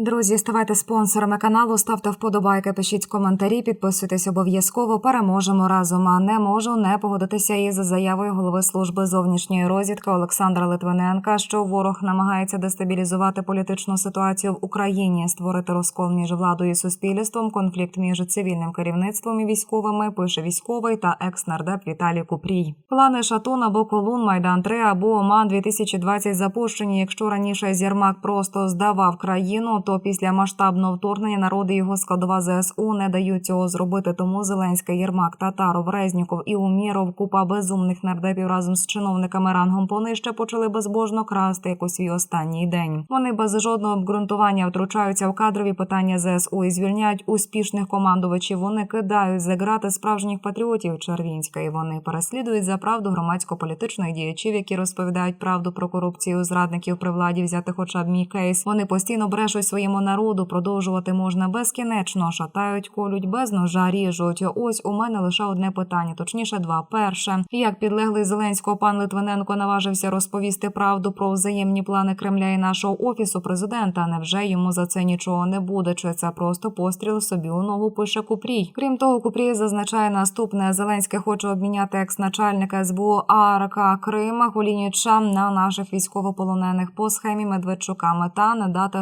Друзі, ставайте спонсорами каналу, ставте вподобайки, пишіть коментарі, підписуйтесь обов'язково. Переможемо разом. А не можу не погодитися із заявою голови служби зовнішньої розвідки Олександра Литвиненка, що ворог намагається дестабілізувати політичну ситуацію в Україні, створити розкол між владою і суспільством, конфлікт між цивільним керівництвом і військовими. Пише військовий та екс-нардеп Віталій Купрій. Плани Шатун або Колун, Майдан 3 або Оман 2020 запущені. Якщо раніше Зєрмак просто здавав країну, то після масштабного вторгнення народи його складова ЗСУ не дають цього зробити. Тому Зеленський, Єрмак, Татаров, Резніков і Умєров, купа безумних нардепів разом з чиновниками рангом понижче почали безбожно красти як у свій останній день. Вони без жодного обґрунтування втручаються в кадрові питання ЗСУ і звільняють успішних командувачів. Вони кидають за грати справжніх патріотів Червінська, і вони переслідують за правду громадсько-політичних діячів, які розповідають правду про корупцію зрадників при владі взяти хоча б мій кейс. Вони постійно брешуть своєму народу. Продовжувати можна безкінечно. Шатають, колють без ножа, ріжуть. Ось у мене лише одне питання, точніше, два. Перше, як підлеглий Зеленського пан Литвиненко наважився розповісти правду про взаємні плани Кремля і нашого офісу президента. Невже йому за це нічого не буде? Чи це просто постріл собі у ногу пише Купрій? Крім того, Купрій зазначає наступне: Зеленський хоче обміняти екс-начальника СБУ Арака Крима Кулініча на наших військовополонених по схемі Медведчука. Мета не дати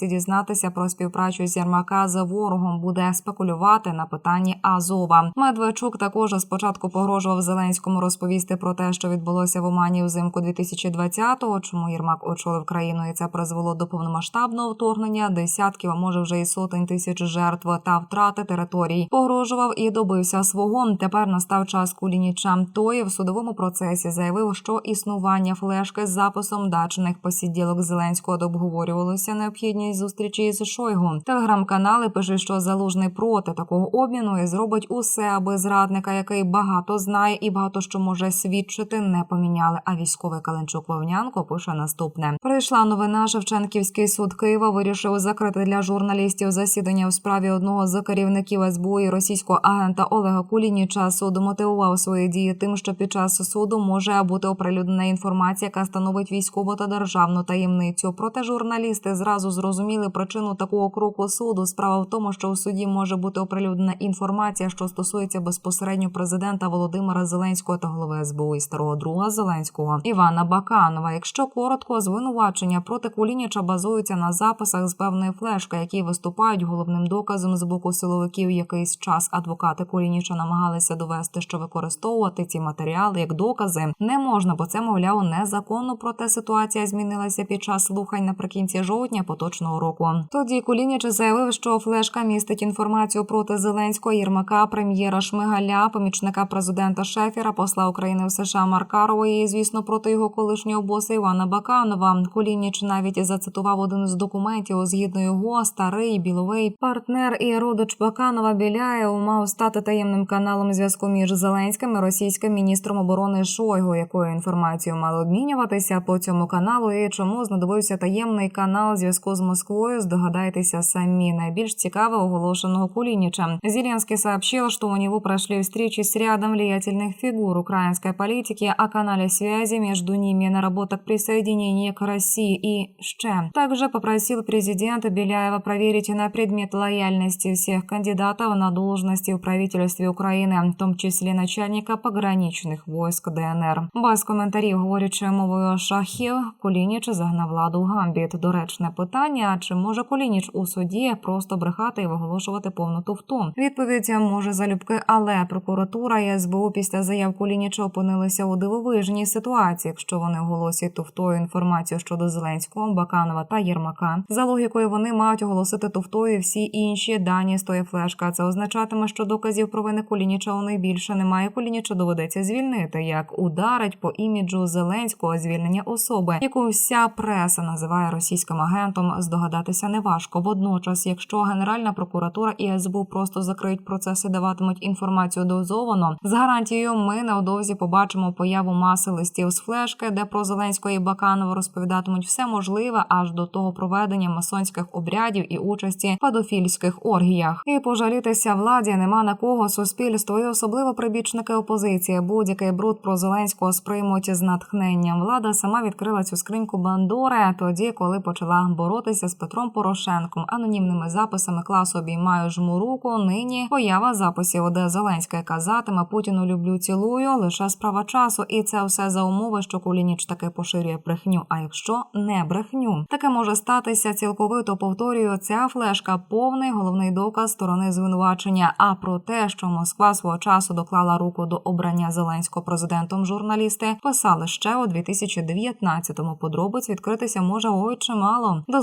громадськості дізнатися про співпрацю з Єрмака з ворогом. Буде спекулювати на питанні Азова. Медведчук також спочатку погрожував Зеленському розповісти про те, що відбулося в Омані взимку 2020-го, Чому Єрмак очолив країну, і це призвело до повномасштабного вторгнення десятків, а може вже і сотень тисяч жертв та втрати територій. Погрожував і добився свого. Тепер настав час Кулініча. Той в судовому процесі заявив, що існування флешки з записом дачних посіділок Зеленського обговорювалося необхідність зустрічі з Шойгу. Телеграм-канали пишуть, що залужний проти такого обміну і зробить усе, аби зрадника, який багато знає і багато що може свідчити, не поміняли. А військовий Каленчук Вовнянко пише наступне: прийшла новина. Шевченківський суд Києва вирішив закрити для журналістів засідання у справі одного з керівників СБУ і російського агента Олега Кулініча. Суд мотивував свої дії тим, що під час суду може бути оприлюднена інформація, яка становить військову та державну таємницю. Проте журналісти зразу зрозуміли причину такого кроку суду. Справа в тому, що у суді може бути оприлюднена інформація, що стосується безпосередньо президента Володимира Зеленського та голови СБУ і старого друга Зеленського Івана Баканова. Якщо коротко, звинувачення проти Кулініча базуються на записах з певної флешки, які виступають головним доказом з боку силовиків. Якийсь час адвокати Кулініча намагалися довести, що використовувати ці матеріали як докази не можна, бо це мовляв незаконно. Проте ситуація змінилася під час слухань наприкінці жовтня поточного року. Тоді Кулініч заявив, що флешка містить інформацію проти Зеленського, Єрмака, прем'єра Шмигаля, помічника президента Шефіра, посла України в США Маркарова і, звісно, проти його колишнього боса Івана Баканова. Кулініч навіть зацитував один з документів. Згідно його, старий біловий партнер і родич Баканова Біляєв мав стати таємним каналом зв'язку між Зеленським і російським міністром оборони Шойгу, якою інформацією мали обмінюватися по цьому каналу, і чому знадобився таємний канал зв'язку з Москвою. Здогадайтеся самі. Найбільш цікаве оголошеного Кулинича. Зеленский сообщил, что у него прошли встречи с рядом влиятельных фигур украинской политики о канале связи между ними наработок присоединения к России и ще. Также попросил президента Беляева проверить на предмет лояльности всех кандидатов на должности в правительстве Украины, в том числе начальника пограничных войск ДНР. Без коментарів говорячи мовою шахів, Кулініч загнав владу в гамбіт. Доречне питання: Чи може Кулініч у суді просто брехати і виголошувати повну туфту? Відповідь може залюбки, але прокуратура і СБУ після заяв Кулініча опинилися у дивовижній ситуації, якщо вони оголосять туфтою інформацію щодо Зеленського, Баканова та Єрмака. За логікою вони мають оголосити туфтою всі інші дані з тої флешка. Це означатиме, що доказів провини Кулініча у них більше немає. Кулініча доведеться звільнити, як ударить по іміджу Зеленського звільнення особи, яку вся преса називає російським агентом. Здогадатися неважко. Водночас, якщо Генеральна прокуратура і СБУ просто закриють процеси, даватимуть інформацію дозовано з гарантією, ми невдовзі побачимо появу маси листів з флешки, де про Зеленського і Баканова розповідатимуть все можливе аж до того проведення масонських обрядів і участі в педофільських оргіях. І пожалітися владі нема на кого суспільство, і особливо прибічники опозиції. Будь-який бруд про Зеленського сприймуть з натхненням. Влада сама відкрила цю скриньку Бандори тоді, коли почала боротися спілкувалися з Петром Порошенком, анонімними записами класу обіймаю жму руку. Нині поява записів, де Зеленський казатиме Путіну люблю цілую. Лише справа часу, і це все за умови, що Кулініч таки поширює брехню. А якщо не брехню, таке може статися цілковито повторюю. Ця флешка повний головний доказ сторони звинувачення. А про те, що Москва свого часу доклала руку до обрання Зеленського президентом, журналісти писали ще у 2019-му. Подробиць відкритися може ой чимало. До